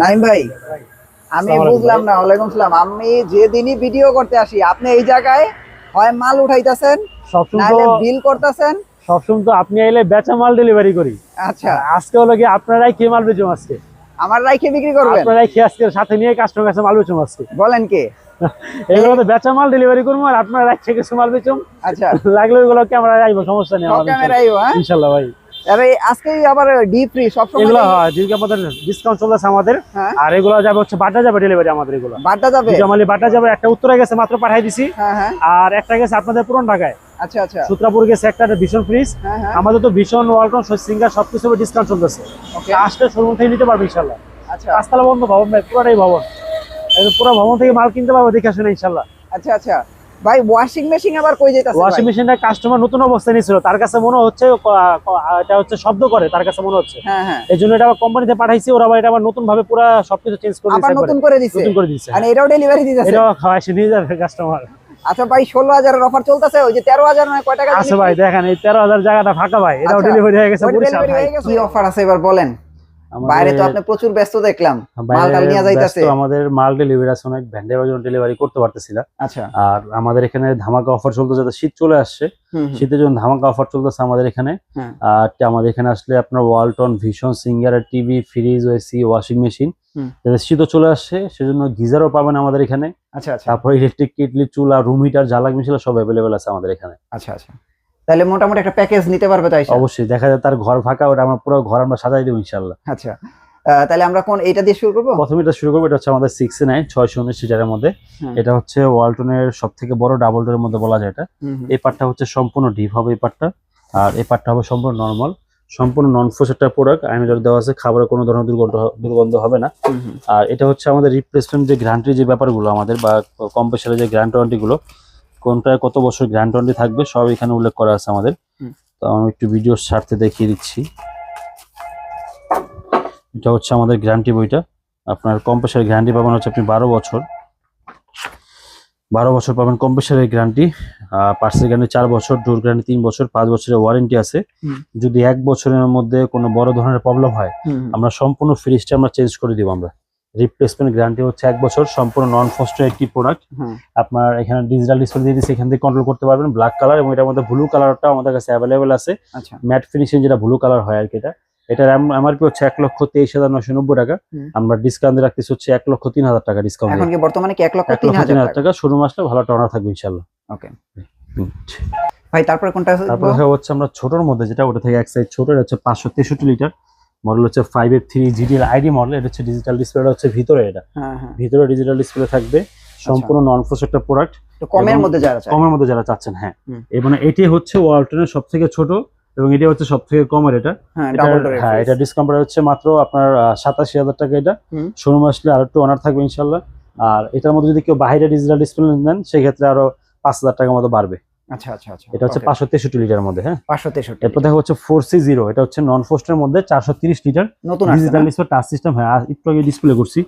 নাইম ভাই আমি বুঝলাম না ওয়ালাইকুম সালাম। আমি যেদিনই ভিডিও করতে আসি আপনি এই জায়গায় হয় মাল উঠাইতেছেন নাইলে বিল করতেছেন? সবসময় তো আপনি এলে বেচা মাল ডেলিভারি করি। আচ্ছা। আজকে হলো কি আপনারাই কে মাল বেচুম আজকে? আমার রাইখে বিক্রি করবেন? আপনারাই খেয়ে আজকে? সাথে নিয়ে কাস্টমার কাছে মাল বেচুম আজকে। বলেন কে? এগুলো তো বেচা মাল ডেলিভারি করব আর আপনারা রাখছে কিছু মাল বেচুম? আচ্ছা। লাগলে ওইগুলো ক্যামেরা আইবো সমস্যা নেই আমাদের ক্যামেরাই হ্যাঁ? ইনশাল্লাহ ভাই। আরে আজকে আবার ডি ফ্রি সব এগুলো হয় যেদিকে আমাদের ডিসকাউন্ট চলতেছে আমাদের। আর এগুলো যাবে হচ্ছে বাটা যাবে ডেলিভারি আমাদের এগুলো। বাড্ডা যাবে? জামালি বাটা যাবে একটা উত্তরে গেছে মাত্র পাঠাই দিছি। আর একটা গেছে আপনাদের পুরন ঢাকায়। আচ্ছা আচ্ছা। সূত্রাপুর গেছে একটা ভীষণ ফ্রিজ হ্যাঁ হ্যাঁ। আমাদের তো ভীষণ ওয়ালটন সিঙ্গার সবকিছু ডিসকাউন্ট চলতেছে। ওকে আসলে শোরুম থেকে নিতে পারবে ইনশাল্লাহ। আচ্ছা। বন্ধ ভবন পুরোটাই ভবন। পুরো ভবন থেকে মাল কিনতে পারবে দেখে ইনশাল্লাহ। আচ্ছা আচ্ছা। ভাই ওয়াশিং মেশিন আবার কই যেতেছে ওয়াশিং মেশিনটা কাস্টমার নতুন অবস্থায় নিয়েছিল। তার কাছে মনে হচ্ছে এটা হচ্ছে শব্দ করে তার কাছে মনে হচ্ছে। হ্যাঁ হ্যাঁ। এটা আবার কোম্পানিতে পাঠাইছি ওরা আবার এটা আবার নতুন ভাবে পুরো সবকিছু চেঞ্জ করে আবার নতুন করে দিছে? নতুন করে দিয়েছে। আর এটাও ডেলিভারি দিতেছে? এটাও খাওয়াইছে নিয়ে যাবে কাস্টমার আচ্ছা ভাই ষোলো হাজারের অফার চলতেছে ওই যে তেরো হাজার নয় কয় টাকা আছে ভাই দেখেন এই তেরো হাজার জায়গাটা ফাঁকা ভাই এটাও আচ্ছা, ডেলিভারি হয়ে গেছে কি অফার আছে এবার বলেন? বাইরে তো আপনি প্রচুর ব্যস্ত দেখলাম মাল টাল নিয়ে যাইতাছে। আমাদের মাল ডেলিভারি আছে অনেক ভ্যান্ডের জন্য ডেলিভারি করতে পারতেছি না আচ্ছা আর আমাদের এখানে ধামাকা অফার চলতেছে তো শীত চলে আসছে। শীতের জন্য ধামাকা অফার চলতেছে আমাদের এখানে হ্যাঁ। আর আমাদের এখানে আসলে আপনার ওয়ালটন ভীষণ Singer TV fridge AC washing machine হুম। শীতও চলে আসছে সেজন্য গিজারও পাবেন আমাদের এখানে আচ্ছা আচ্ছা তারপর ইলেকট্রিক কেটলি চুলা রুম হিটার জ্বালাক মিছিল সব অ্যাভেলেবেল আছে আমাদের এখানে আচ্ছা আচ্ছা তাহলে মোটামুটি একটা প্যাকেজ নিতে পারবে তাই অবশ্যই দেখা যায় তার ঘর ফাঁকা ওটা আমরা পুরো ঘর আমরা সাজাই দেবো ইনশাল্লাহ আচ্ছা তাহলে আমরা কোন এটা দিয়ে শুরু করব? প্রথমে এটা শুরু করব এটা হচ্ছে আমাদের সিক্স নাইন ছয়শো উনিশ সিটারের মধ্যে। এটা হচ্ছে ওয়ালটনের সব থেকে বড় ডাবল ডোরের মধ্যে বলা যায় এটা। এই পার্টটা হচ্ছে সম্পূর্ণ ডিপ হবে এই পার্টটা আর এই পার্টটা হবে সম্পূর্ণ নর্মাল সম্পূর্ণ নন ফোস একটা প্রোডাক্ট আইনের দেওয়া আছে খাবারের কোনো ধরনের দুর্গন্ধ দুর্গন্ধ হবে না। আর এটা হচ্ছে আমাদের রিপ্লেসমেন্ট যে গ্যারান্টি যে ব্যাপারগুলো আমাদের বা কম্পেসারের যে গ্যারান্টি ওয়ারেন্টিগুলো কোনটায় কত বছর গ্যারান্টি ওয়ারেন্টি থাকবে সব এখানে উল্লেখ করা আছে আমাদের। তো আমি একটু ভিডিওর স্বার্থে দেখিয়ে দিচ্ছি। এটা হচ্ছে আমাদের গ্যারান্টি বইটা। আপনার কম্পেসারের গ্যারান্টি পাবেন হচ্ছে আপনি বারো বছর। বারো বছর পাবেন কম্পেসারের গ্যারান্টি পার্সেল গ্যারান্টি চার বছর ডোর গ্যারান্টি তিন বছর পাঁচ বছরের ওয়ারেন্টি আছে। যদি এক বছরের মধ্যে কোনো বড় ধরনের প্রবলেম হয়। আমরা সম্পূর্ণ ফ্রিজটা আমরা চেঞ্জ করে দিব আমরা। রিপ্লেসমেন্ট গ্যারান্টি হচ্ছে এক বছর সম্পূর্ণ নন ফস্টের একটি প্রোডাক্ট আপনার এখানে ডিজিটাল ডিসপ্লে দিয়ে দিচ্ছি এখান থেকে কন্ট্রোল করতে পারবেন ব্ল্যাক কালার এবং এটার মধ্যে ব্লু কালারটা আমাদের কাছে অ্যাভেলেবেল আছে। আচ্ছা। ম্যাট ফিনিশিং যেটা ব্লু কালার হয় আর কি এটা। এটার এমআরপি হচ্ছে এক লক্ষ তেইশ হাজার নশো নব্বই টাকা। আমরা ডিসকাউন্ট দিয়ে রাখতেছি হচ্ছে এক লক্ষ তিন হাজার টাকা ডিসকাউন্ট এখন কি বর্তমানে কি এক লক্ষ তিন হাজার টাকা? শুরু মাসটা ভালো টনার থাকবে ইনশাল্লাহ ওকে ভাই তারপরে কোনটা তারপর হচ্ছে আমরা ছোটোর মধ্যে যেটা ওটা থেকে এক সাইজ ছোট এটা হচ্ছে পাঁচশো তেষট্টি লিটার। মডেল হচ্ছে five F three GDL ID model এটা হচ্ছে ডিজিটাল ডিসপ্লেটা হচ্ছে ভিতরে এটা। হ্যাঁ হ্যাঁ। ভিতরে ডিজিটাল ডিসপ্লে থাকবে সম্পূর্ণ নন ফোর্স একটা প্রোডাক্ট কমের মধ্যে যারা কমের মধ্যে যারা চাচ্ছেন হ্যাঁ। এবং এটি হচ্ছে ওয়ালটনের সব থেকে ছোট এবং এটি হচ্ছে সব থেকে কমের এটা। হ্যাঁ এটা হ্যাঁ ডিসকাউন্ট হচ্ছে মাত্র আপনার সাতাশি হাজার টাকা এটা। শোরুম আসলে আরও একটু অনার থাকবে ইনশাল্লাহ। আর এটার মধ্যে যদি কেউ বাইরে ডিজিটাল ডিসপ্লে নেন সেক্ষেত্রে আরও পাঁচ হাজার টাকার মতো বাড়বে। আচ্ছা আচ্ছা আচ্ছা। এটা হচ্ছে পাঁচশো তেষট্টি লিটারের মধ্যে হ্যাঁ? এরপর দেখা হচ্ছে এটা হচ্ছে নন ফোস্টের মধ্যে চারশো তিরিশ লিটার নতুন ডিজিটাল ডিসপ্লে টাচ সিস্টেম হ্যাঁ একটু আগে ডিসপ্লে করছি।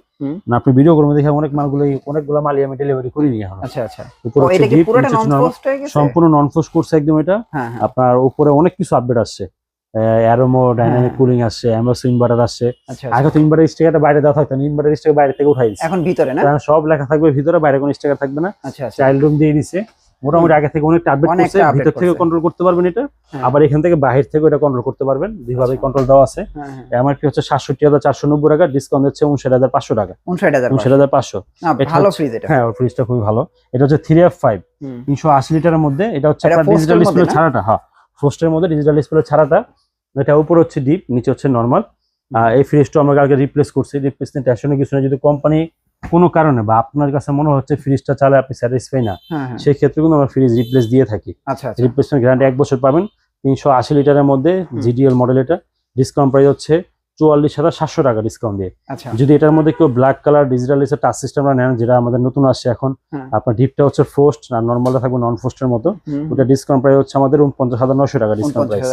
না আপনি ভিডিও দেখে অনেক মালগুলো অনেকগুলো মালই আমি ডেলিভারি এখন। আচ্ছা আচ্ছা। উপরে এটা কি পুরোটা নন normal। হয়ে গেছে? সম্পূর্ণ নন ফোর্স করছে একদম এটা। হ্যাঁ হ্যাঁ। আপনার উপরে অনেক কিছু আপডেট আসছে। অ্যারোমো ডাইনামিক। কুলিং আসছে অ্যামোস ইনভার্টার আসছে। আগে। তো ইনভার্টার স্টিকারটা বাইরে দেওয়া থাকতো না ইনভার্টার স্টিকার বাইরে থেকে উঠাই দিচ্ছে এখন ভিতরে না? সব লেখা থাকবে ভিতরে বাইরে কোনো স্টিকার থাকবে না। চাইল্ড রুম দিয়ে দিছে। মোটামুটি আগে থেকে অনেকটা আপডেট করছে ভিতর থেকে কন্ট্রোল করতে পারবেন এটা। হ্যাঁ। আবার এখান থেকে বাহির থেকে এটা কন্ট্রোল করতে পারবেন দুইভাবে আচ্ছা। কন্ট্রোল দেওয়া আছে। হ্যাঁ হ্যাঁ। আমার কি হচ্ছে সাতষট্টি হাজার চারশো নব্বই টাকা ডিসকাউন্ট হচ্ছে উনষাট হাজার পাঁচশো টাকা। উনষাট হাজার উনষাট হাজার পাঁচশো। না এটা ভালো ফ্রিজ এটা। হ্যাঁ ফ্রিজটা খুবই ভালো। এটা হচ্ছে থ্রি এফ ফাইভ হুম। তিনশো আশি লিটারের মধ্যে এটা হচ্ছে আপনার ডিজিটাল ডিসপ্লে ছাড়াটা হ্যাঁ। ফোস্টের মধ্যে ডিজিটাল ডিসপ্লে ছাড়াটা। এটা উপর হচ্ছে ডিপ নিচে হচ্ছে নর্মাল এই ফ্রিজটা আমরা কালকে রিপ্লেস করছি। রিপ্লেসমেন্ট টেনশনে কিছু না যদি কোম্পানি কোনো কারণে বা আপনার কাছে মনে হচ্ছে ফ্রিজটা চালে আপনি স্যাটিসফাই না হ্যাঁ হ্যাঁ। সেই ক্ষেত্রে কিন্তু আমরা ফ্রিজ রিপ্লেস দিয়ে থাকি। আচ্ছা আচ্ছা। রিপ্লেসমেন্ট গ্যারান্টি এক বছর পাবেন তিনশো আশি লিটারের মধ্যে জিডিএল মডেল এটা। ডিসকাউন্ট প্রাইস হচ্ছে চুয়াল্লিশ হাজার সাতশো টাকা ডিসকাউন্ট দিয়ে। আচ্ছা। যদি এটার মধ্যে কেউ black colour digital touch system নেন যেটা আমাদের নতুন আসছে এখন হ্যাঁ। আপনার ডিপটা হচ্ছে ফোস্ট আর নর্মালটা থাকবে নন ফোস্টের মতো। ওটা ডিসকাউন্ট প্রাইস হচ্ছে আমাদের পঞ্চাশ হাজার নশো টাকা ডিসকাউন্ট প্রাইস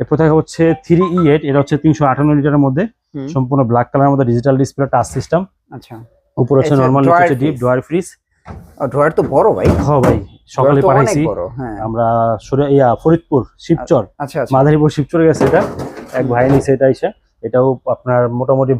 এরপর দেখা হচ্ছে থ্রি ই এইট এটা হচ্ছে তিনশো আটান্ন লিটারের মধ্যে সম্পূর্ণ ব্ল্যাক কালারের মধ্যে ডিজিটাল ডিসপ্লে টাচ সিস্টেম আচ্ছা। উপর আছে নরমাল হচ্ছে ডিপ। ডোয়ার ফ্রিজ। ড্রয়ার তো বড় ভাই। হ্যাঁ ভাই সকালে পাঠাইছি। হ্যাঁ। আমরা ইয়া ফরিদপুর শিবচর। আচ্ছা আচ্ছা মাদারীপুর শিবচরে গেছে এটা। এক ভাই নিছে এটা এসে এটাও আপনার মোটামুটি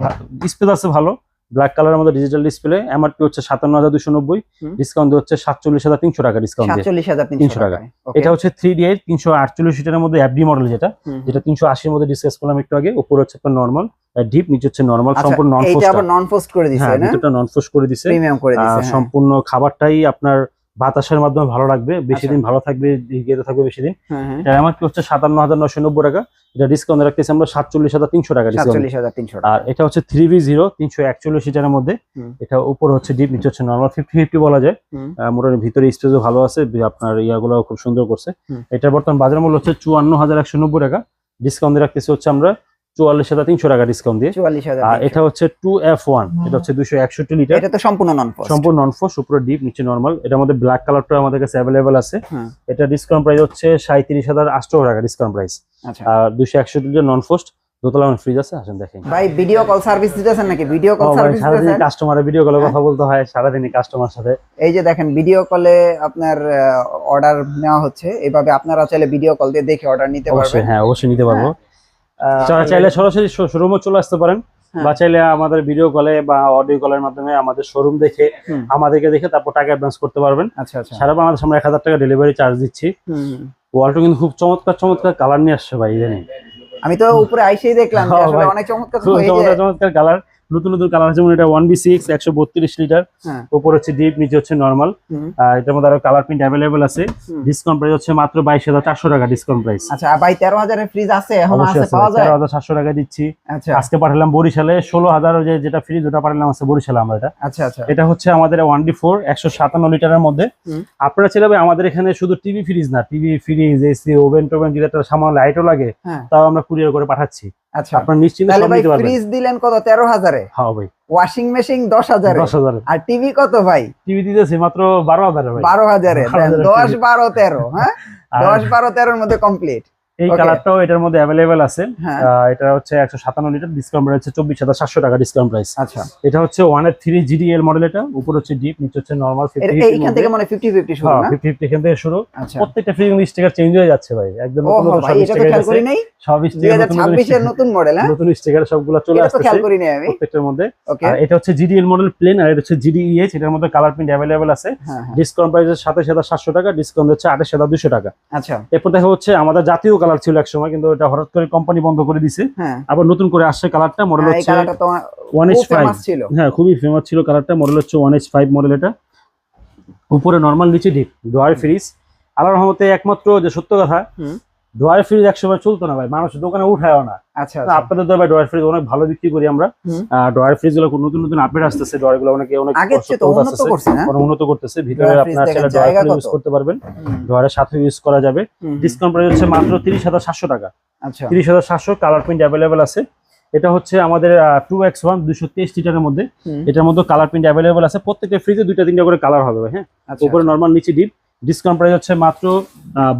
স্পেস আছে ভালো। ব্ল্যাক কালার মধ্যে ডিজিটাল ডিসপ্লে এমআরপি হচ্ছে সাতান্ন হাজার দুশো নব্বই। ডিসকাউন্ট হচ্ছে সাতচল্লিশ হাজার তিনশো টাকা ডিসকাউন্ট দিয়ে। সাতচল্লিশ হাজার 300 তিনশো টাকা। এটা হচ্ছে থ্রি ডি এর তিনশো আটচল্লিশ সিটের মধ্যে এফডি মডেল যেটা যেটা তিনশো আশির মধ্যে ডিসকাস করলাম একটু আগে উপরে হচ্ছে একটা নর্মাল ডিপ নিচে হচ্ছে নর্মাল সম্পূর্ণ নন আচ্ছা, ফোস্ট আবার নন পোস্ট করে দিছে হ্যাঁ নন ফোস্ট করে দিছে। প্রিমিয়াম করে দিছে হ্যাঁ। সম্পূর্ণ খাবারটাই আপনার বাতাসের মাধ্যমে ভালো রাখবে বেশি আচ্ছা। দিন ভালো থাকবে ইয়েতে থাকবে বেশি দিন। হ্যাঁ হ্যাঁ। এটা এমআরপি হচ্ছে সাতান্ন হাজার নশো নব্বই টাকা। এটা ডিসকাউন্ট রাখতেছি আমরা সাতচল্লিশ হাজার তিনশো টাকা ডিসকাউন্ট সাতচল্লিশ হাজার তিনশো আর এটা হচ্ছে থ্রি ভি জিরো তিনশো একচল্লিশ সিটারের মধ্যে। এটা উপর হচ্ছে ডিপ নিচে হচ্ছে নর্মাল ফিফটি ফিফটি বলা যায়। মোটামুটি ভিতরে স্পেসও ভালো আছে বি- আপনার ইয়াগুলো খুব সুন্দর করছে। এটার বর্তমান বাজার মূল্য হচ্ছে চুয়ান্ন হাজার একশো নব্বই টাকা। ডিসকাউন্ট রাখতেছি হচ্ছে আমরা চুয়াল্লিশ হাজার তিনশো টাকা ডিসকাউন্ট দিয়ে। আর এটা হচ্ছে টু এফ ওয়ান এটা হচ্ছে দুশো একষট্টি লিটার এটা তো সম্পূর্ণ নন সম্পূর্ণ নন ফোর্স উপরে ডিপ নিচে নর্মাল এটার মধ্যে ব্ল্যাক কালারটা আমাদের কাছে অ্যাভেলেবেল আছে। হ্যাঁ। এটা ডিসকাউন্ট প্রাইস হচ্ছে সাঁত্রিশ হাজার আটশো টাকা ডিসকাউন্ট প্রাইস আচ্ছা। আর দুশো একষট্টি লিটার নন ফোস্ট দোতলা ফ্রিজ আছে আসেন দেখেন। ভাই ভিডিও কল সার্ভিস দিতেছেন নাকি? ভিডিও কল সার্ভিস সারাদিন দিতেছেন? কাস্টমারের ভিডিও কলে কথা বলতে হয় সারাদিনই কাস্টমার সাথে। এই যে দেখেন ভিডিও কলে আপনার অর্ডার নেওয়া হচ্ছে। এভাবে আপনারা চাইলে ভিডিও কল দিয়ে দেখে অর্ডার নিতে পারবেন। হ্যাঁ অবশ্যই নিতে পারব। আহ, যারা চাইলে সরাসরি শোরুমে চলে আসতে পারেন হ্যাঁ। বা চাইলে আমাদের ভিডিও কলে বা অডিও কলের মাধ্যমে আমাদের শোরুম দেখে আমাদেরকে দেখে তারপর টাকা অ্যাডভান্স করতে পারবেন আচ্ছা আচ্ছা সারা আমাদের আমরা এক হাজার টাকা ডেলিভারি চার্জ দিচ্ছি। ওয়ালটা কিন্তু খুব চমৎকার চমৎকার কালার নিয়ে আসছে ভাই জানি আমি তো উপরে আইসেই দেখলাম হ্যাঁ। অনেক চমৎকার চমৎকার কালার নতুন নতুন কালার যেমন এটা ওয়ান বি সিক্স একশো বত্রিশ লিটার হ্যাঁ। উপর হচ্ছে ডিপ নিচে হচ্ছে নর্মাল। এটার মধ্যে আরও কালার প্রিন্ট অ্যাভেলেবেল আছে। ডিসকাউন্ট প্রাইস হচ্ছে মাত্র বাইশ হাজার চারশো টাকা ডিসকাউন্ট প্রাইস আচ্ছা ভাই তেরো হাজারের ফ্রিজ আছে এখন আছে আছে তেরো হাজার সাতশো টাকা দিচ্ছি। আচ্ছা। আজকে পাঠালাম বরিশালে ষোলো হাজার যেটা ফ্রিজ ওটা পাঠালাম আছে বরিশালে আমরা এটা। আচ্ছা আচ্ছা। এটা হচ্ছে আমাদের ওয়ান ডি ফোর একশো সাতান্ন লিটারের মধ্যে। আপনারা ছেলে আমাদের এখানে শুধু টিভি ফ্রিজ না টিভি ফ্রিজ এসি ওভেন টোভেন যদি একটা সামান্য লাইটও লাগে হ্যাঁ। তাও আমরা কুরিয়ার করে পাঠাচ্ছি। আচ্ছা। আপনার তাহলে ভাই ফ্রিজ দিলেন কত? তেরো হাজারে? হ্যাঁ ভাই। ওয়াশিং মেশিন দশ হাজারে। দশ হাজার। আর টিভি কত ভাই? টিভি দিতেছি মাত্র বারো হাজারে ভাই। বারো হাজারে। বারো হাজারের দশ বারো তেরো হ্যাঁ? আর দশ বারো তেরোর মধ্যে কমপ্লিট এই. কালারটাও এটার মধ্যে অ্যাভেলেবেল আছে। হ্যাঁ। এটা হচ্ছে একশো সাতান্ন লিটার ডিসকাউন্ট প্রাইস হচ্ছে চব্বিশ হাজার সাতশো টাকা ডিসকাউন্ট প্রাইস আচ্ছা। এটা হচ্ছে ওয়ানের থ্রি জিডিএল মডেল এটা উপর হচ্ছে ডিপ নিচে হচ্ছে নর্মাল এইখান থেকে মানে ফিফটি ফিফটি শুরু না? ফিফটি ফিফটি এখান থেকে শুরু। আচ্ছা। প্রত্যেকটা ফ্রি স্টিকার চেঞ্জ হয়ে যাচ্ছে ভাই একদম সব স্টিকার নতুন মডেল হ্যাঁ? নতুন স্টিকার সবগুলো চলে এটা খেয়াল আসছে করি নাই আমি। প্রত্যেকটার মধ্যে। আর এটা হচ্ছে জিডিএল মডেল প্লেন আর এটা হচ্ছে জিডিএইচ এটার মধ্যে কালার প্রিন্ট অ্যাভেলেবেল আছে। হ্যাঁ হ্যাঁ। ডিসকাউন্ট প্রাইস সাতাশ হাজার সাতশো টাকা ডিসকাউন্ট হচ্ছে আঠাশ হাজার দুশো টাকা। আচ্ছা। এরপর দেখা হচ্ছে আমাদের জাতীয় কালার ছিল এক সময় কিন্তু এটা হঠাৎ করে কোম্পানি বন্ধ করে দিছে। হ্যাঁ। আবার নতুন করে আসছে কালারটা মডেল হ্যাঁ, হচ্ছে ওয়ান এইচ ফাইভ ছিল। হ্যাঁ খুবই ফেমাস ছিল কালারটা মডেল হচ্ছে ওয়ান এইচ ফাইভ মডেল এটা। উপরে নর্মাল নিচে ডিপ ডোয়ার ফ্রিজ আল্লাহ রহমতে একমাত্র যে সত্য কথা। ডোয়ার ফ্রিজ একসময় চলতো না ভাই মানুষ দোকানে উঠায়ও না। আচ্ছা আচ্ছা। আপনাদের তো ভাই ডোয়ার ফ্রিজ অনেক ভালো বিক্রি করি আমরা। ডোয়ার ফ্রিজগুলো নতুন নতুন আপডেট আসতেছে ডোয়ারগুলো অনেকে অনেক উন্নত করতেছে। ভিতরে আপনার ডোয়ার জায়গা ইউজ করতে পারবেন। ডোয়ারের সাথে ইউজ করা যাবে। ডিসকাউন্ট প্রাইস হচ্ছে মাত্র তিরিশ হাজার সাতশো টাকা। আচ্ছা। তিরিশ হাজার সাতশো কালার প্রিন্ট অ্যাভেলেবেল আছে। এটা হচ্ছে আমাদের টু এক্স ওয়ান দুশো তেইশ লিটারের মধ্যে। এটার মধ্যে কালার প্রিন্ট অ্যাভেলেবেল আছে। প্রত্যেকটা ফ্রিজে দুইটা তিনটা করে কালার হবে ভাই, হ্যাঁ? আচ্ছা উপরে নর্মাল নিচে ডিপ ডিসকাউন্ট প্রাইস হচ্ছে মাত্র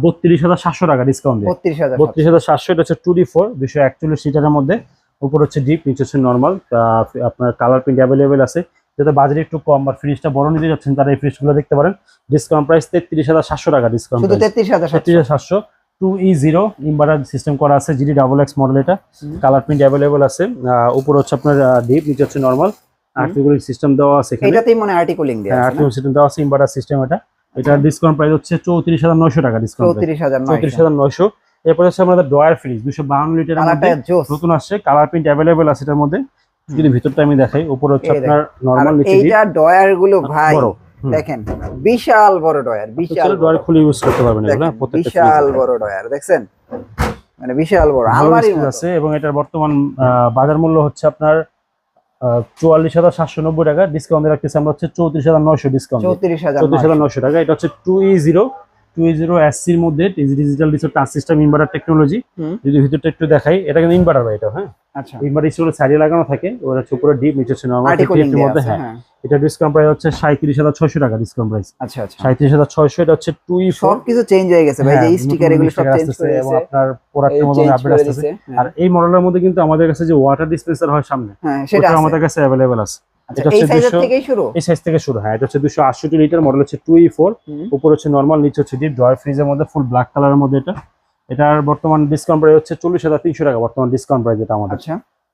বত্রিশ হাজার সাতশো টাকা ডিসকাউন্ট বত্রিশ হাজার বত্রিশ হাজার সাতশো এটা হচ্ছে টু ডি ফোর দুশো একচল্লিশ লিটারের মধ্যে। উপর হচ্ছে ডিপ নিচে হচ্ছে নর্মাল আপনার কালার প্রিন্ট অ্যাভেলেবেল আছে। যাতে বাজারে একটু কম বা ফ্রিজটা বড় নিতে যাচ্ছেন তারা এই ফ্রিজগুলো দেখতে পারেন। ডিসকাউন্ট প্রাইস তেত্রিশ হাজার সাতশো টাকা ডিসকাউন্ট তেত্রিশ হাজার তেত্রিশ হাজার সাতশো। Two E zero inverter system করা আছে জিডি ডাবল এক্স মডেল এটা। কালার প্রিন্ট অ্যাভেলেবেল আছে। উপর হচ্ছে আপনার ডিপ নিচে হচ্ছে নর্মাল আর্টিকুলিং সিস্টেম দেওয়া আছে এখানে। এটাতেই মনে আর্টিকুলিং দেওয়া আছে? আর্টিকুলিং সিস্টেম দেওয়া আছে ইনভার্টার সিস্টেম এটা। এটা ডিসকাউন্ট প্রাইস হচ্ছে চৌত্রিশ হাজার নয়শো টাকা ডিসকাউন্ট চৌত্রিশ হাজার চৌত্রিশ হাজার নয়শো। এরপর হচ্ছে আমাদের ড্রয়ার ফ্রিজ দুশো বাহান্ন লিটারের মধ্যে নতুন আসছে কালার প্রিন্ট অ্যাভেলেবেল আছে এটার মধ্যে। যদি ভিতরটা আমি দেখাই উপর হচ্ছে আপনার নর্মাল নিচে এইটা ডয়ারগুলো ভাই দেখেন বিশাল বড় ডয়ার বিশাল। ড্রয়ার খুলে ইউজ করতে পারবেন এগুলো প্রত্যেকটা বিশাল বড় ডয়ার দেখছেন? মানে বিশাল বড় মতো। আছে এবং এটার বর্তমান বাজার মূল্য হচ্ছে আপনার চুয়াল্লিশ হাজার সাতশো নব্বই টাকা ডিসকাউন্ট রাখতেছি আমরা হচ্ছে চৌত্রিশ হাজার নয়শো ডিসকাউন্ট চৌত্রিশ হাজার চৌত্রিশ হাজার নয়শো। টাকা। এটা হচ্ছে two E zero two zero এসসির মধ্যে ডিজিটাল ডিসো টাচ সিস্টেম ইনভার্টার টেকনোলজি যদি ভিতরটা একটু দেখাই এটা কিন্তু ইনভার্টার ভাই এটা হ্যাঁ? আচ্ছা। ইনভার্টার স্কুলে সাইডে লাগানো থাকে ওরা হচ্ছে উপরে ডিপ নিচে হচ্ছে নর্মাল মধ্যে হ্যাঁ। হ্যাঁ। এটা ডিসকাউন্ট প্রাইস হচ্ছে সাঁত্রিশ হাজার ছয়শো টাকা ডিসকাউন্ট প্রাইস আচ্ছা আচ্ছা। সাঁত্রিশ হাজার ছয়শো এটা হচ্ছে টু সব কিছু চেঞ্জ হয়ে গেছে ভাই যে স্টিকার এগুলো সব চেঞ্জ করে এবং আপনার প্রোডাক্টের মধ্যে আপডেট আর এই মডেলের মধ্যে কিন্তু আমাদের কাছে যে ওয়াটার ডিসপেন্সার হয় সামনে হ্যাঁ সেটা আমাদের কাছে আছে। এটা হচ্ছে সাইজের 200 শুরু? এই সাইজ থেকে শুরু হয় এটা হচ্ছে লিটার মডেল। উপর নরমাল নিচে হচ্ছে ডিপ ড্রয়ার ফ্রিজের মধ্যে ফুল ব্ল্যাক কালারের মধ্যে এটা। এটার বর্তমান ডিসকাউন্ট প্রাইস হচ্ছে চল্লিশ হাজার তিনশো টাকা বর্তমান ডিসকাউন্ট প্রাইস এটা আমাদের। আচ্ছা।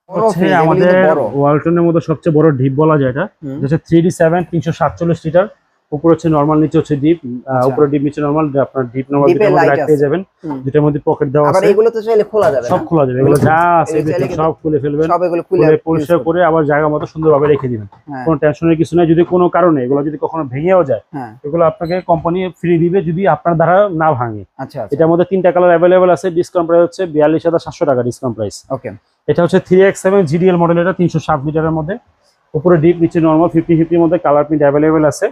হচ্ছে আমাদের ওয়ালটনের মধ্যে সবচেয়ে বড় ঢিপ বলা যায় এটা। হচ্ছে থ্রি ডি সেভেন তিনশো সাতচল্লিশ লিটার উপরে হচ্ছে নর্মাল নিচে হচ্ছে ডিপ আচ্ছা। উপরে ডিপ নিচে নর্মাল আপনার ডিপ নর্মাল এ মধ্যে লাইট পেয়ে যাবেন। হুম। মধ্যে পকেট দেওয়া আবার আছে। এগুলো তো চাইলে খোলা যাবে সব খোলা যাবে। এগুলো যা আছে সব খুলে ফেলবেন। সব এগুলো খুলে পরিষ্কার করে আবার জায়গা মতো সুন্দরভাবে রেখে দিবেন। হ্যাঁ, কোনো টেনশনের কিছু নাই। যদি কোনো কারণে এগুলো যদি কখনো ভেঙেও যায় হ্যাঁ, এগুলো আপনাকে কোম্পানি ফ্রি দিবে যদি আপনার দ্বারা না ভাঙে। আচ্ছা আচ্ছা। এটার মধ্যে তিনটা কালার অ্যাভেলেবেল আছে। ডিসকাউন্ট প্রাইস হচ্ছে বিয়াল্লিশ হাজার সাতশো টাকা ডিসকাউন্ট প্রাইস ওকে এটা হচ্ছে three X seven GDL model এটা তিনশো লিটারের মধ্যে। উপরে ডিপ নিচে নর্মাল ফিফটি ফিফটির মধ্যে কালার প্রিন্ট অ্যাভেলেবেল আছে।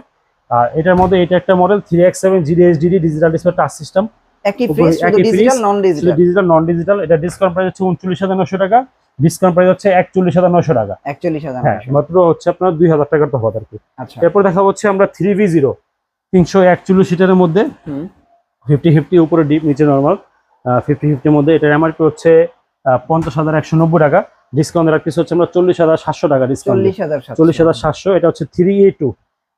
আর এটার মধ্যে এটা একটা model three X seven GDSDD digital display touch system একই ফ্রিজ শুধু digital non digital digital non digital এটা ডিসকাউন্ট প্রাইস হচ্ছে উনচল্লিশ হাজার নশো টাকা। ডিসকাউন্ট প্রাইস হচ্ছে একচল্লিশ হাজার নশো টাকা। একচল্লিশ হাজার হ্যাঁ মাত্র হচ্ছে আপনার দুই হাজার টাকার তফাৎ আর কি। আচ্ছা। এরপর দেখা হচ্ছে আমরা থ্রি ভি জিরো তিনশো একচল্লিশ লিটারের মধ্যে। হুম, ফিফটি ফিফটি উপরে ডিপ নিচে নর্মাল ফিফটি ফিফটির মধ্যে এটার এমআরপি হচ্ছে পঞ্চাশ হাজার একশো নব্বই টাকা। ডিসকাউন্ট রাখতেছে হচ্ছে আমরা চল্লিশ হাজার সাতশো টাকা ডিসকাউন্ট চল্লিশ হাজার সাতশো। চল্লিশ হাজার সাতশো এটা হচ্ছে থ্রি এ টু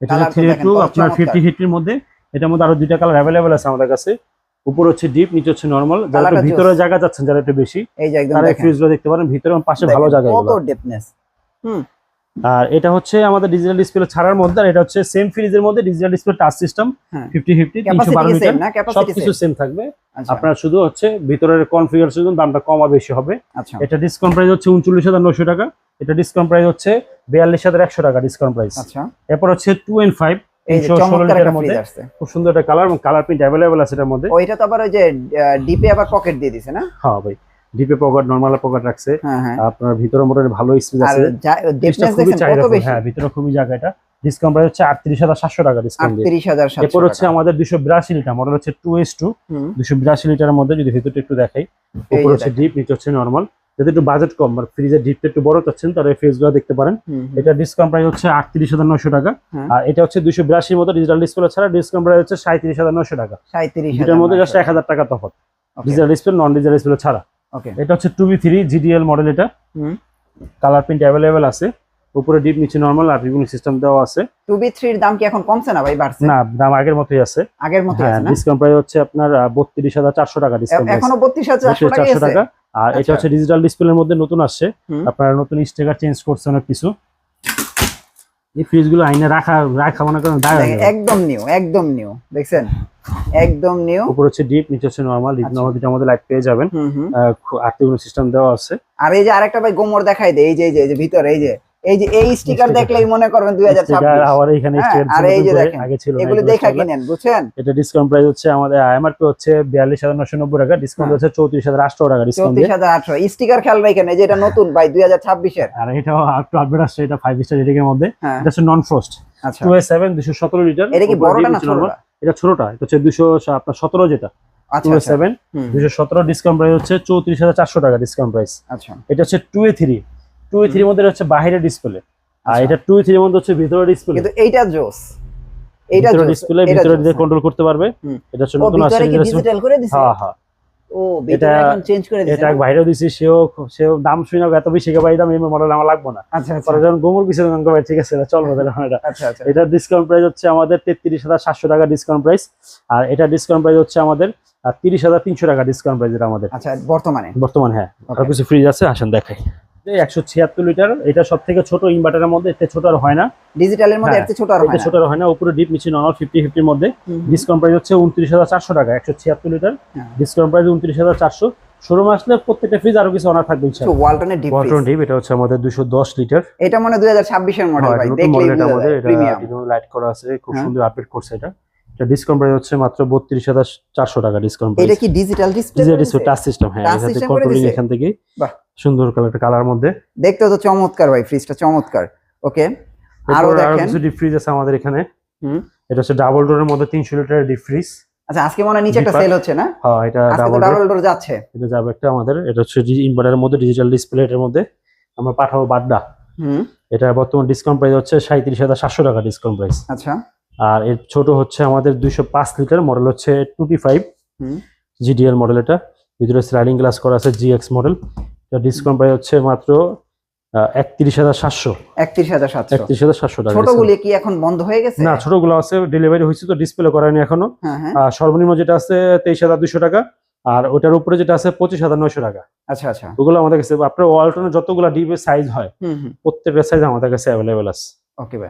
এটা থ্রি টু আপনার। ফিফটি ফিফটির মধ্যে। এটার মধ্যে আরও দুইটা কালার অ্যাভেলেবেল আছে আমাদের কাছে। উপর হচ্ছে ডিপ নিচে হচ্ছে নরমাল যারা একটু ভিতরে জায়গা যাচ্ছেন যারা একটু বেশি তারা দেখতে পারেন ভিতরে পাশে ভালো জায়গা কত। ডেপনেস আর এটা হচ্ছে আমাদের ডিজিটাল ডিসপ্লে ছাড়ার মধ্যে আর এটা হচ্ছে সেম ফ্রিজের মধ্যে digital display touch system. Fifty fifty তিনশো বারো ক্যাপাসিটি সবকিছু সেম থাকবে। আচ্ছা। আপনার শুধু হচ্ছে ভিতরের কনফিগারেশন দামটা কম আর বেশি হবে। আচ্ছা। এটা ডিসকাউন্ট প্রাইস হচ্ছে উনচল্লিশ হাজার নশো টাকা। এটা ডিসকাউন্ট প্রাইস হচ্ছে বিয়াল্লিশ হাজার একশো টাকা ডিসকাউন্ট প্রাইস আচ্ছা। এরপর হচ্ছে টু এন্ড ফাইভ এই যে চমৎকার একটা ফ্রিজ আসছে। খুব সুন্দর একটা কালার এবং কালার প্রিন্ট অ্যাভেলেবেল আছে এটার মধ্যে। ওইটা তো আবার ওই যে ডিপে আবার পকেট দিয়ে দিছে না? হ্যাঁ ভাই। ডিপে পকেট নর্মাল পকেট রাখছে। হ্যাঁ হ্যাঁ। আপনার ভিতরে মোটামুটি ভালো স্পেস আছে। খুবই চাহিদা হ্যাঁ ভিতরে খুবই জায়গা এটা। ডিসকাউন্ট প্রাইস হচ্ছে আটত্রিশ হাজার সাতশো টাকা ডিসকাউন্ট এরপর হচ্ছে আমাদের দুশো বিরাশি লিটার মডেল হচ্ছে টু এস টু দুশো বিরাশি লিটারের মধ্যে যদি ভিতরটা একটু দেখাই উপর হচ্ছে ডিপ নিচে হচ্ছে নর্মাল যদি একটু বাজেট কম আর ফ্রিজের ডিপটা একটু বড় চাচ্ছেন তাহলে এই ফ্রিজগুলো দেখতে পারেন। এটা ডিসকাউন্ট প্রাইস হচ্ছে আটত্রিশ হাজার নশো টাকা। হ্যাঁ। আর এটা হচ্ছে দুশো বিরাশির মতো ডিজিটাল ডিসপ্লে ছাড়া ডিসকাউন্ট প্রাইস হচ্ছে সাঁত্রিশ হাজার নশো টাকা। সাঁত্রিশ দুটার মধ্যে জাস্ট এক হাজার টাকা তফাৎ। Digital display non digital display ছাড়া। এটা হচ্ছে two B three GDL model এটা। হুম। কালার প্রিন্ট অ্যাভেলেবেল আছে। উপরে ডিপ নিচে নর্মাল আর বিভিন্ন সিস্টেম দেওয়া আছে। টু বি থ্রির দাম কি এখন কমছে না ভাই বাড়ছে? না দাম আগের মতোই আছে। আগের মতো হ্যাঁ আছে না? ডিসকাউন্ট প্রাইস হচ্ছে আপনার বত্রিশ হাজার চারশো টাকা ডিসকাউন্ট এখনও বত্রিশ হাজার চারশো টাকা চারশো টাকা। আর এটা আচ্ছা। হচ্ছে ডিজিটাল ডিসপ্লের মধ্যে নতুন আসছে। আপনারা নতুন স্টিকার চেঞ্জ করছে অনেক কিছু। এই ফ্রিজগুলো আইনে রাখা রাখা মনে করেন। একদম নিউ একদম নিউ দেখছেন? একদম নিউ উপর হচ্ছে ডিপ নিচে হচ্ছে নর্মাল ডিপ। নর্মাল দুটার মধ্যে লাইট পেয়ে যাবেন। আর্টিগুলো সিস্টেম দেওয়া আছে। আর এই যে আরেকটা ভাই গোমর দেখাই দেয় এই যে এই যে ভিতরে এই যে এই যে এই স্টিকার। দেখলেই মনে করবেন দুই হাজার Sticker ছাব্বিশ। আবার এখানে হ্যাঁ, sticker আর এই যে দেখেন, আগে ছিল এগুলো দেখা কিনেন বুঝছেন? এটা ডিসকাউন্ট প্রাইস হচ্ছে আমাদের এমআরপি হচ্ছে বিয়াল্লিশ হাজার নশো নব্বই টাকা ডিসকাউন্ট হ্যাঁ। হচ্ছে চৌত্রিশ হাজার আটশো টাকা ডিসকাউন্ট চৌত্রিশ হাজার আটশো। স্টিকার খেয়াল রাখেন এই যে এটা নতুন ভাই দুই হাজার ছাব্বিশের। আর এটাও একটু আপডেট আসছে এটা ফাইভ স্টার রেটিং এর মধ্যে। হ্যাঁ। এটা হচ্ছে নন ফ্রস্ট আচ্ছা। টু এ সেভেন দুশো সতেরো লিটার এটা কি বড়টা না ছোটটা? এটা ছোটটা এটা হচ্ছে দুশো আপনার সতেরো যেটা টু আচ্ছা। আচ্ছা সেভেন দুশো সতেরো ডিসকাউন্ট প্রাইস হচ্ছে চৌত্রিশ হাজার চারশো টাকা ডিসকাউন্ট প্রাইস আচ্ছা। এটা হচ্ছে two A three two A থ্রির মধ্যে হচ্ছে বাইরের ডিসপ্লে আর আচ্ছা। এটা টু এ থ্রির মধ্যে হচ্ছে ভিতরে ডিসপ্লে কিন্তু এইটা জোস। ডিসপ্লে ভিতরে কন্ট্রোল করতে পারবে। এটা হচ্ছে নতুন আসছে হ্যাঁ হ্যাঁ। ও এটা- চেঞ্জ করে এটা না? দিছি সেও সেও দাম শুনে এত বেশি ভাই দাম এই মডেল আমার লাগবো না। আচ্ছা আচ্ছা। পরে যখন গোমর পিছনে তখন কবে ঠিক আছে এটা চলবে এটা। আচ্ছা আচ্ছা। এটা ডিসকাউন্ট প্রাইস হচ্ছে আমাদের তেত্রিশ হাজার সাতশো টাকা ডিসকাউন্ট প্রাইস আর এটা ডিসকাউন্ট প্রাইস হচ্ছে আমাদের তিরিশ হাজার তিনশো টাকা ডিসকাউন্ট প্রাইস আমাদের। আচ্ছা বর্তমানে? বর্তমানে হ্যাঁ. কিছু ফ্রিজ আছে আসেন দেখাই। একশো ছিয়াত্তর লিটার। এটা সব থেকে ছোট ইনভার্টারের মধ্যে এতে ছোট আর হয় না। ডিজিটালের মধ্যে হ্যাঁ, এর চেয়ে ছোট আর হয় না। ছোট আর হয় না উপরে ডিপ নিচে নর্মাল ফিফটি ফিফটির মধ্যে। ডিসকাউন্ট প্রাইস হচ্ছে উনত্রিশ হাজার চারশো টাকা একশো ছিয়াত্তর লিটার। হ্যাঁ। ডিসকাউন্ট প্রাইস উনত্রিশ হাজার চারশো। শোরুম আসলে প্রত্যেকটা ফ্রিজ আরও কিছু অনার থাকবে তো ওয়ালটনের ডিপ ওয়াটার ডিপ এটা হচ্ছে আমাদের দুশো দশ লিটার। এটা মনে দুই হাজার ছাব্বিশের মডেল হ্যাঁ, ভাই। দেখলেই এটা আমাদের এটা লাইট করা আছে খুব হ্যাঁ। সুন্দর আপডেট করছে এটা। এটা ডিসকাউন্ট প্রাইস হচ্ছে মাত্র বত্রিশ হাজার চারশো টাকা ডিসকাউন্ট এটা কি digital display digital touch system হ্যাঁ এখান থেকে কন্ট্রোলিং এখান থেকে। বাহ। সুন্দর কালার একটা কালার মধ্যে। দেখতে তো চমৎকার ভাই ফ্রিজটা চমৎকার। ওকে আরও দেখেন। কিছু ডিপ ফ্রিজ আছে আমাদের এখানে। হুম। এটা হচ্ছে ডাবল ডোরের মধ্যে তিনশো লিটারের ডিপ ফ্রিজ আচ্ছা আজকে মনে হয় নিচে একটা সেল হচ্ছে না? হ্যাঁ এটা ডাবল ডোর ডাবল ডোর যাচ্ছে। এটা যাবে একটা আমাদের। এটা হচ্ছে ইনভার্টারের মধ্যে ডিজিটাল ডিসপ্লে এর মধ্যে। আমরা পাঠাবো বাড্ডা। হুম। এটা বর্তমান ডিসকাউন্ট প্রাইস হচ্ছে সাঁত্রিশ হাজার সাতশো টাকা ডিসকাউন্ট প্রাইস আচ্ছা। আর এর ছোট হচ্ছে আমাদের দুইশো পাঁচ লিটার মডেল হচ্ছে টুটি ফাইভ হুম। জিডিএল মডেল এটা। ভিতরে স্লাইডিং গ্লাস করা আছে জিএক্স মডেল ডিসকাউন্ট প্রাইস হচ্ছে মাত্র একত্রিশ হাজার সাতশো। একত্রিশ হাজার সাতশো। একত্রিশ হাজার সাতশো টাকা। ছোটগুলি কি এখন বন্ধ হয়ে গেছে? না ছোটগুলো আছে ডেলিভারি হয়েছে তো ডিসপ্লে করায়নি এখনও। হ্যাঁ হ্যাঁ। আর সর্বনিম্ন যেটা আছে তেইশ হাজার দুশো টাকা। আর ওটার উপরে যেটা আছে পঁচিশ হাজার নয়শো টাকা। আচ্ছা আচ্ছা। ওগুলো আমাদের কাছে আপনার ওয়ালটনের যতগুলো ডিপের সাইজ হয় প্রত্যেকটা সাইজ আমাদের কাছে অ্যাভেলেবেল আছে। ওকে ভাই